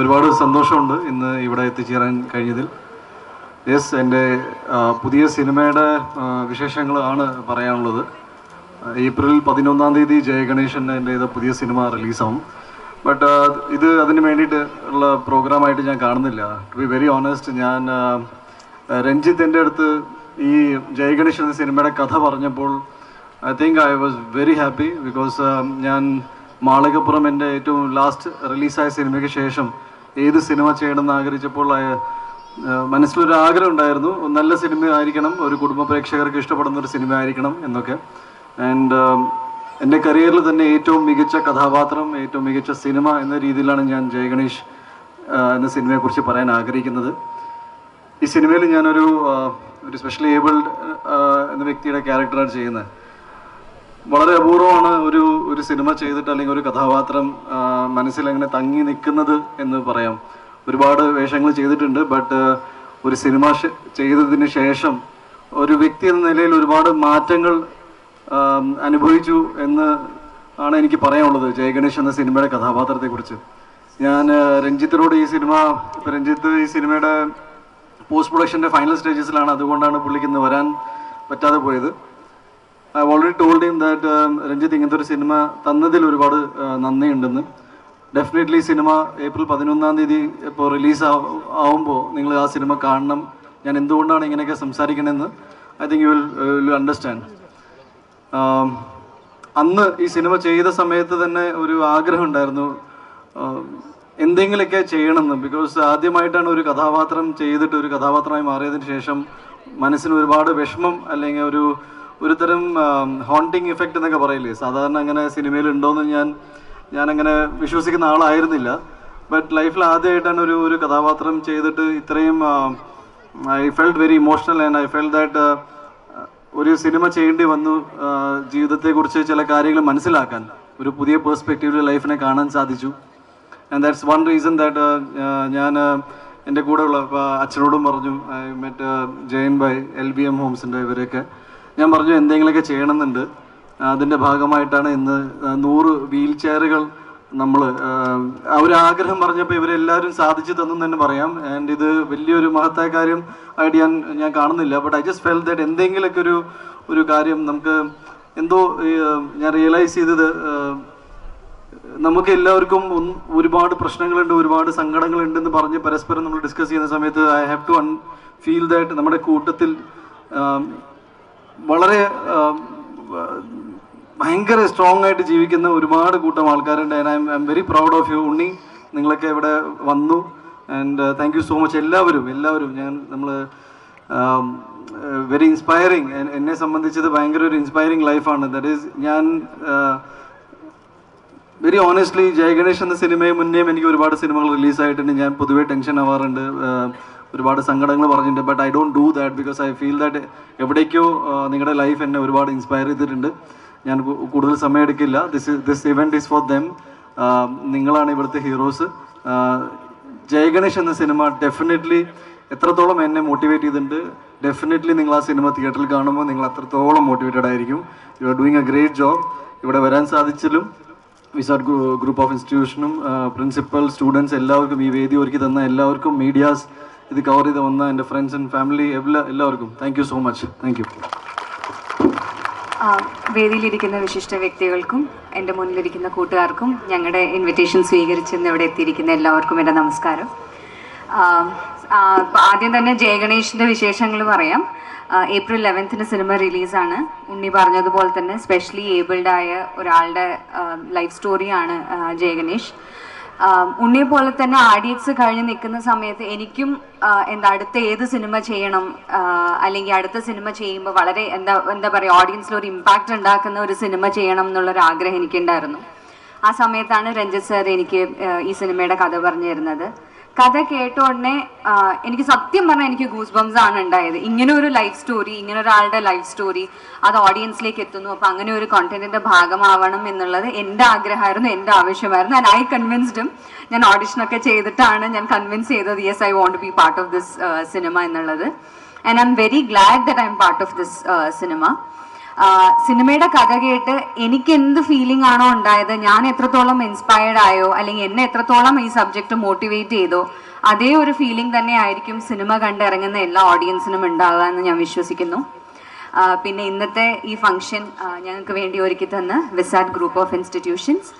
ഒരുപാട് സന്തോഷമുണ്ട് ഇന്ന് ഇവിടെ എത്തിച്ചേരാൻ കഴിഞ്ഞതിൽ. യെസ് എന്റെ പുതിയ സിനിമയുടെ വിശേഷങ്ങളാണ് പറയാനുള്ളത്. ഏപ്രിൽ പതിനൊന്നാം തീയതി ജയഗണേശൻ എന്റെ പുതിയ സിനിമ റിലീസാവും. ബട്ട് ഇത് അതിന് വേണ്ടിയിട്ട് ഉള്ള പ്രോഗ്രാമായിട്ട് ഞാൻ കാണുന്നില്ല. ടു ബി വെരി ഓണസ്റ്റ് ഞാൻ രഞ്ജിത്ത് എന്റെ അടുത്ത് ഈ ജയഗണേശ് എന്ന സിനിമയുടെ കഥ പറഞ്ഞപ്പോൾ I think I was very happy because ഞാൻ മാളികപ്പുറം എന്റെ ഏറ്റവും ലാസ്റ്റ് റിലീസായ സിനിമയ്ക്ക് ശേഷം ഏത് സിനിമ ചെയ്യണമെന്ന് ആഗ്രഹിച്ചപ്പോൾ മനസ്സിലൊരു ആഗ്രഹം ഉണ്ടായിരുന്നു നല്ല സിനിമ ആയിരിക്കണം ഒരു കുടുംബ പ്രേക്ഷകർക്ക് ഇഷ്ടപ്പെടുന്ന ഒരു സിനിമ ആയിരിക്കണം എന്നൊക്കെ. ആൻഡ് എന്റെ കരിയറിൽ തന്നെ ഏറ്റവും മികച്ച കഥാപാത്രം ഏറ്റവും മികച്ച സിനിമ എന്ന രീതിയിലാണ് ഞാൻ ജയഗണേഷ് എന്ന സിനിമയെക്കുറിച്ച് പറയാൻ ആഗ്രഹിക്കുന്നത്. ഈ സിനിമയിൽ ഞാനൊരു ഒരു സ്പെഷ്യലി ഏബിൾഡ് എന്ന വ്യക്തിയുടെ ക്യാരക്ടറാണ് ചെയ്യുന്നത്. വളരെ അപൂർവമാണ് ഒരു ഒരു സിനിമ ചെയ്തിട്ട് അല്ലെങ്കിൽ ഒരു കഥാപാത്രം മനസ്സിൽ അങ്ങനെ തങ്ങി നിൽക്കുന്നത് എന്ന് പറയാം. ഒരുപാട് വേഷങ്ങൾ ചെയ്തിട്ടുണ്ട് ബട്ട് ഒരു സിനിമ ചെയ്തതിന് ശേഷം ഒരു വ്യക്തി എന്ന നിലയിൽ ഒരുപാട് മാറ്റങ്ങൾ അനുഭവിച്ചു എന്ന് ആണ് എനിക്ക് പറയാനുള്ളത് ജയഗണേഷ് എന്ന സിനിമയുടെ കഥാപാത്രത്തെക്കുറിച്ച്. ഞാൻ രഞ്ജിത്തിനോട് ഈ സിനിമ രഞ്ജിത്ത് ഈ സിനിമയുടെ പോസ്റ്റ് പ്രൊഡക്ഷന്റെ ഫൈനൽ സ്റ്റേജസിലാണ് അതുകൊണ്ടാണ് പുള്ളിക്ക് ഇന്ന് വരാൻ പറ്റാതെ പോയത്. I already told him that Ranjith ഇങ്ങനത്തെ ഒരു സിനിമ തന്നതിൽ ഒരുപാട് uh, നന്ദിയുണ്ടെന്ന്. ഡെഫിനറ്റ്ലി സിനിമ ഏപ്രിൽ പതിനൊന്നാം തീയതി ഇപ്പോൾ റിലീസ് ആവുമ്പോൾ നിങ്ങൾ ആ സിനിമ കാണണം. ഞാൻ എന്തുകൊണ്ടാണ് ഇങ്ങനെയൊക്കെ സംസാരിക്കണമെന്ന് I think you will will understand അന്ന് ഈ സിനിമ ചെയ്ത സമയത്ത് തന്നെ ഒരു ആഗ്രഹം ഉണ്ടായിരുന്നു. ആഹ് എന്തെങ്കിലുമൊക്കെ ചെയ്യണമെന്ന്. ബിക്കോസ് ആദ്യമായിട്ടാണ് ഒരു കഥാപാത്രം ചെയ്തിട്ട് ഒരു കഥാപാത്രമായി മാറിയതിന് ശേഷം മനസ്സിന് ഒരുപാട് വിഷമം അല്ലെങ്കിൽ ഒരു ഒരു തരം ഹോണ്ടിങ് ഇഫക്റ്റ് എന്നൊക്കെ പറയില്ലേ? സാധാരണ അങ്ങനെ സിനിമയിൽ ഉണ്ടോയെന്ന് ഞാൻ ഞാൻ അങ്ങനെ വിശ്വസിക്കുന്ന ആളായിരുന്നില്ല. ബട്ട് ലൈഫിൽ ആദ്യമായിട്ടാണ് ഒരു ഒരു കഥാപാത്രം ചെയ്തിട്ട് ഇത്രയും I felt very emotional and I felt that ഒരു സിനിമ ചെയ്യേണ്ടി വന്നു ജീവിതത്തെക്കുറിച്ച് ചില കാര്യങ്ങൾ മനസ്സിലാക്കാൻ. ഒരു പുതിയ പേഴ്സ്പെക്റ്റീവിൽ ലൈഫിനെ കാണാൻ സാധിച്ചു. And that's one reason that ഞാൻ എന്റെ കൂടെയുള്ള അച്ഛനോടും പറഞ്ഞു. മറ്റ് Jayan by L B M ഹോംസിന്റെ ഇവരൊക്കെ ഞാൻ പറഞ്ഞു എന്തെങ്കിലുമൊക്കെ ചെയ്യണമെന്നുണ്ട്. അതിന്റെ ഭാഗമായിട്ടാണ് ഇന്ന് നൂറ് വീൽ ചെയറുകൾ നമ്മൾ ആഗ്രഹം പറഞ്ഞപ്പോൾ ഇവരെല്ലാവരും സാധിച്ചു തന്നു തന്നെ പറയാം. ആൻഡ് ഇത് വലിയൊരു മഹത്തായ കാര്യം ആയിട്ട് ഞാൻ ഞാൻ കാണുന്നില്ല. But I just feel that എന്തെങ്കിലുമൊക്കെ ഒരു ഒരു കാര്യം നമുക്ക് എന്തോ ഞാൻ റിയലൈസ് ചെയ്തത് നമുക്ക് എല്ലാവർക്കും ഒരുപാട് പ്രശ്നങ്ങളുണ്ട് ഒരുപാട് സങ്കടങ്ങളുണ്ടെന്ന് പറഞ്ഞ് പരസ്പരം നമ്മൾ ഡിസ്കസ് ചെയ്യുന്ന സമയത്ത് I have to uh feel that നമ്മുടെ കൂട്ടത്തിൽ വളരെ ഭയങ്കര സ്ട്രോങ് ആയിട്ട് ജീവിക്കുന്ന ഒരുപാട് കൂട്ടം ആൾക്കാരുണ്ട്. I'm very proud of you Unni. നിങ്ങളൊക്കെ ഇവിടെ വന്നു. And thank you so much എല്ലാവരും എല്ലാവരും. ഞാൻ നമ്മൾ വെരി ഇൻസ്പയറിങ് എന്നെ സംബന്ധിച്ചത് ഭയങ്കര ഒരു ഇൻസ്പയറിങ് ലൈഫാണ് ദറ്റ് ഈസ് ഞാൻ വെരി ഓണസ്റ്റ്ലി ജയഗണേഷ് എന്ന സിനിമയെ മുന്നേയും എനിക്ക് ഒരുപാട് സിനിമകൾ റിലീസായിട്ടുണ്ട് ഞാൻ പൊതുവേ ടെൻഷൻ ആവാറുണ്ട്. ഒരുപാട് സങ്കടങ്ങൾ പറഞ്ഞിട്ടുണ്ട്. But I don't do that because I feel that എവിടേക്കോ നിങ്ങളുടെ ലൈഫ് എന്നെ ഒരുപാട് ഇൻസ്പയർ ചെയ്തിട്ടുണ്ട്. ഞാൻ കൂടുതൽ സമയം എടുക്കില്ല. This this event is for them നിങ്ങളാണ് ഇവിടുത്തെ ഹീറോസ് ജയഗണേഷ് എന്ന സിനിമ ഡെഫിനറ്റ്ലി എത്രത്തോളം എന്നെ മോട്ടിവേറ്റ് ചെയ്തിട്ടുണ്ട്. ഡെഫിനറ്റ്ലി നിങ്ങൾ ആ സിനിമ തിയേറ്ററിൽ കാണുമ്പോൾ നിങ്ങൾ അത്രത്തോളം മോട്ടിവേറ്റഡ് ആയിരിക്കും. You are doing a great job ഇവിടെ വരാൻ സാധിച്ചാലും വിസാർഡ് ഗ്രൂപ്പ് ഓഫ് ഇൻസ്റ്റിറ്റ്യൂഷനും പ്രിൻസിപ്പൽ സ്റ്റുഡൻസ് എല്ലാവർക്കും ഈ വേദി ഒരുക്കി തന്ന എല്ലാവർക്കും മീഡിയാസ് ഇത് കവർ ചെയ്ത് വന്ന എന്റെ ഫ്രണ്ട്സ് ആൻഡ് ഫാമിലി എല്ലാ എല്ലാവർക്കും thank you so much thank you വേദിയിലിരിക്കുന്ന വിശിഷ്ട വ്യക്തികൾക്കും എന്റെ മുന്നിലിരിക്കുന്ന കൂട്ടുകാർക്കും ഞങ്ങളുടെ ഇൻവിറ്റേഷൻ സ്വീകരിച്ചെന്ന് ഇവിടെ എത്തിയിരിക്കുന്ന എല്ലാവർക്കും എന്റെ നമസ്കാരം. ആദ്യം തന്നെ ജയഗണേഷിന്റെ വിശേഷങ്ങൾ പറയാം. April ലെവൻത്തിന് cinema റിലീസാണ്. ഉണ്ണി പറഞ്ഞതുപോലെ തന്നെ സ്പെഷ്യലി ഏബിൾഡ് ആയ ഒരാളുടെ ലൈഫ് സ്റ്റോറിയാണ് ജയഗണേഷ്. ഉണ്ണിയെ പോലെ തന്നെ ആഡിയൻസ് കഴിഞ്ഞ് നിൽക്കുന്ന സമയത്ത് എനിക്കും എന്താ അടുത്ത ഏത് സിനിമ ചെയ്യണം അല്ലെങ്കിൽ അടുത്ത സിനിമ ചെയ്യുമ്പോൾ വളരെ എന്താ എന്താ പറയുക ഓഡിയൻസിൽ ഒരു ഇമ്പാക്റ്റ് ഉണ്ടാക്കുന്ന ഒരു സിനിമ ചെയ്യണം എന്നുള്ളൊരു ആഗ്രഹം എനിക്കുണ്ടായിരുന്നു. ആ സമയത്താണ് രഞ്ജിത് സാർ എനിക്ക് ഈ സിനിമയുടെ കഥ പറഞ്ഞു തരുന്നത്. കഥ കേട്ട ഉടനെ എനിക്ക് സത്യം പറഞ്ഞാൽ എനിക്ക് ഗൂസ് ബംസ് ആണ് ഉണ്ടായത്. ഇങ്ങനെ ഒരു ലൈഫ് സ്റ്റോറി ഇങ്ങനെ ഒരാളുടെ ലൈഫ് സ്റ്റോറി അത് ഓഡിയൻസിലേക്ക് എത്തുന്നു. അപ്പൊ അങ്ങനെ ഒരു കോണ്ടന്റിന്റെ ഭാഗമാവണം എന്നുള്ളത് എന്റെ ആഗ്രഹമായിരുന്നു എന്റെ ആവശ്യമായിരുന്നു. ആൻഡ് ഐ കൺവിൻസ്ഡും ഞാൻ ഓഡിഷനൊക്കെ ചെയ്തിട്ടാണ് ഞാൻ കൺവിൻസ് ചെയ്തത് yes I won't be part of this cinema എന്നുള്ളത്. And I'm very glad that I'm part of this cinema സിനിമയുടെ കഥ കേട്ട് എനിക്ക് എന്ത് ഫീലിംഗ് ആണോ ഉണ്ടായത്? ഞാൻ എത്രത്തോളം ഇൻസ്പയർഡ് ആയോ? അല്ലെങ്കിൽ എന്നെ എത്രത്തോളം ഈ സബ്ജക്റ്റ് മോട്ടിവേറ്റ് ചെയ്തോ? അതേ ഒരു ഫീലിംഗ് തന്നെ ആയിരിക്കും സിനിമ കണ്ടിറങ്ങുന്ന എല്ലാ ഓഡിയൻസിനും ഉണ്ടാവുക എന്ന് ഞാൻ വിശ്വസിക്കുന്നു. പിന്നെ ഇന്നത്തെ ഈ ഫംഗ്ഷൻ ഞങ്ങൾക്ക് വേണ്ടി ഒരുക്കി തന്ന VISAT group of institutions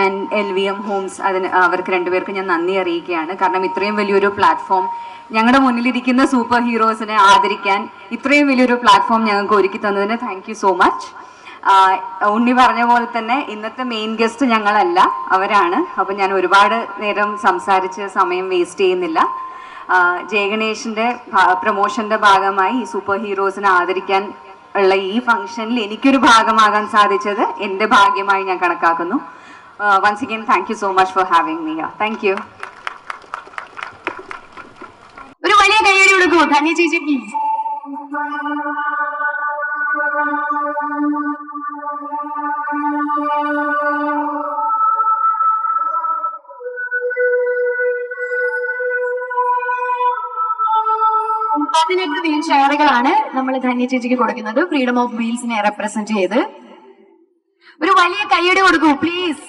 and L V M homes അതിന് അവർക്ക് രണ്ടുപേർക്കും ഞാൻ നന്ദി അറിയിക്കുകയാണ്. കാരണം ഇത്രയും വലിയൊരു പ്ലാറ്റ്ഫോം ഞങ്ങളുടെ മുന്നിലിരിക്കുന്ന സൂപ്പർ ഹീറോസിനെ ആദരിക്കാൻ ഇത്രയും വലിയൊരു പ്ലാറ്റ്ഫോം ഞങ്ങൾക്ക് ഒരുക്കി തന്നതിന് താങ്ക് സോ മച്ച് ഉണ്ണി പറഞ്ഞ പോലെ തന്നെ ഇന്നത്തെ മെയിൻ ഗസ്റ്റ് ഞങ്ങളല്ല അവരാണ്. അപ്പം ഞാൻ ഒരുപാട് നേരം സംസാരിച്ച് സമയം വേസ്റ്റ് ചെയ്യുന്നില്ല. ജയഗണേഷിന്റെ പ്രൊമോഷന്റെ ഭാഗമായി ഈ സൂപ്പർ ഹീറോസിനെ ആദരിക്കാൻ ഉള്ള ഈ ഫംഗ്ഷനിൽ എനിക്കൊരു ഭാഗമാകാൻ സാധിച്ചത് എന്റെ ഭാഗ്യമായി ഞാൻ കണക്കാക്കുന്നു. Once again thank so much for having me thank you ഒരു വലിയ ധന്യ ചേച്ചി പ്ലീസ് പതിനെട്ട് വീൽ ചെയറുകളാണ് നമ്മൾ ധന്യ ചേച്ചിക്ക് കൊടുക്കുന്നത്. ഫ്രീഡം ഓഫ് വീൽസിനെ റെപ്രസെന്റ് ചെയ്ത്. ഒരു വലിയ കൈയടി കൊടുക്കൂ please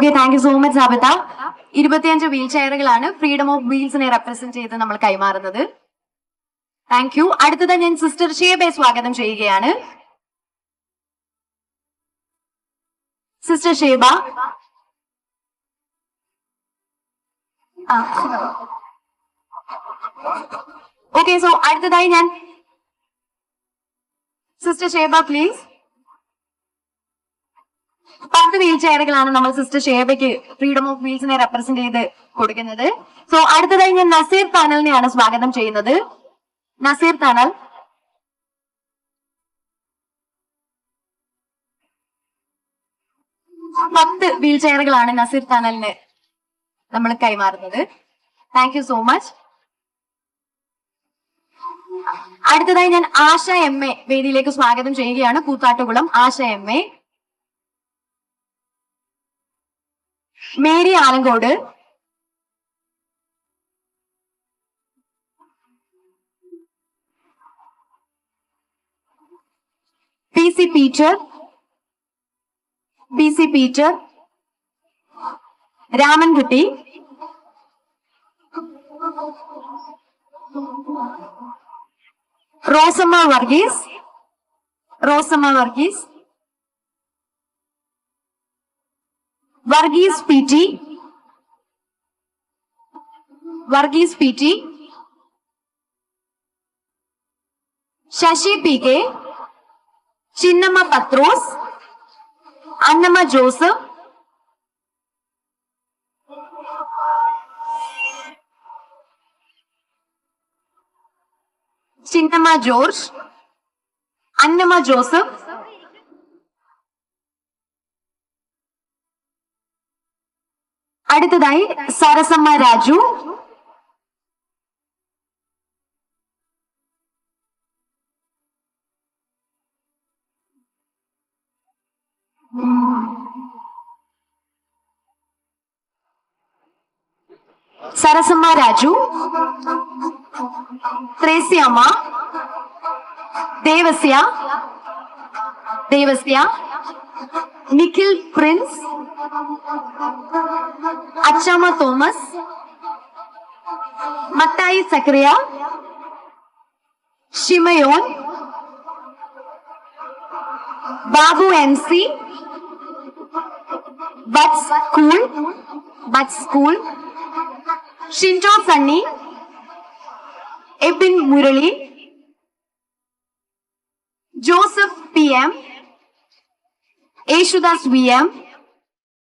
okay thank you so much Sabitha. ഇരുപത്തിയഞ്ച് വീൽ ചെയറുകളാണ് ഫ്രീഡം ഓഫ് വീൽസിനെ റെപ്രസെന്റ് ചെയ്ത് നമ്മൾ കൈമാറുന്നത്. താങ്ക് യു അടുത്തത് ഞാൻ സിസ്റ്റർ ഷേബെ സ്വാഗതം ചെയ്യുകയാണ്. സിസ്റ്റർ ഷേബ. ഓക്കെ സോ അടുത്തതായി ഞാൻ സിസ്റ്റർ ഷേബ പ്ലീസ് പത്ത് വീൽ ചെയറുകളാണ് നമ്മൾ സിസ്റ്റർ ഷേബയ്ക്ക് ഫ്രീഡം ഓഫ് വീൽസിനെ റെപ്രസെന്റ് ചെയ്ത് കൊടുക്കുന്നത്. സോ അടുത്തതായി ഞാൻ നസീർ താനലിനെയാണ് സ്വാഗതം ചെയ്യുന്നത്. നസീർ താനൽ. പത്ത് വീൽ ചെയറുകളാണ് നസീർ താനലിന് നമ്മൾ കൈമാറുന്നത്. താങ്ക് യു സോ മച്ച് അടുത്തതായി ഞാൻ ആശ എം എ വേദിയിലേക്ക് സ്വാഗതം ചെയ്യുകയാണ്. Koothattukulam Asha M A. Mary Alancode P C Peter. P C Peter. Ramankutty. Rosamma Varghese. Rosamma Varghese. Varghese P T Varghese P T Sasi P K Chinnamma Pathrose Annamma Joseph Chinnamma അടുത്തതായി Sarasamma Raju Sarasamma Raju Thresiamma Devasia Devasia Nikhil Prince Achama Thomas, Matthias Sakriya, Shimayon, Babu MC, Butts School, Butts School, Shinto Sunny, Ebin Murali, Joseph PM, Ashudas VM,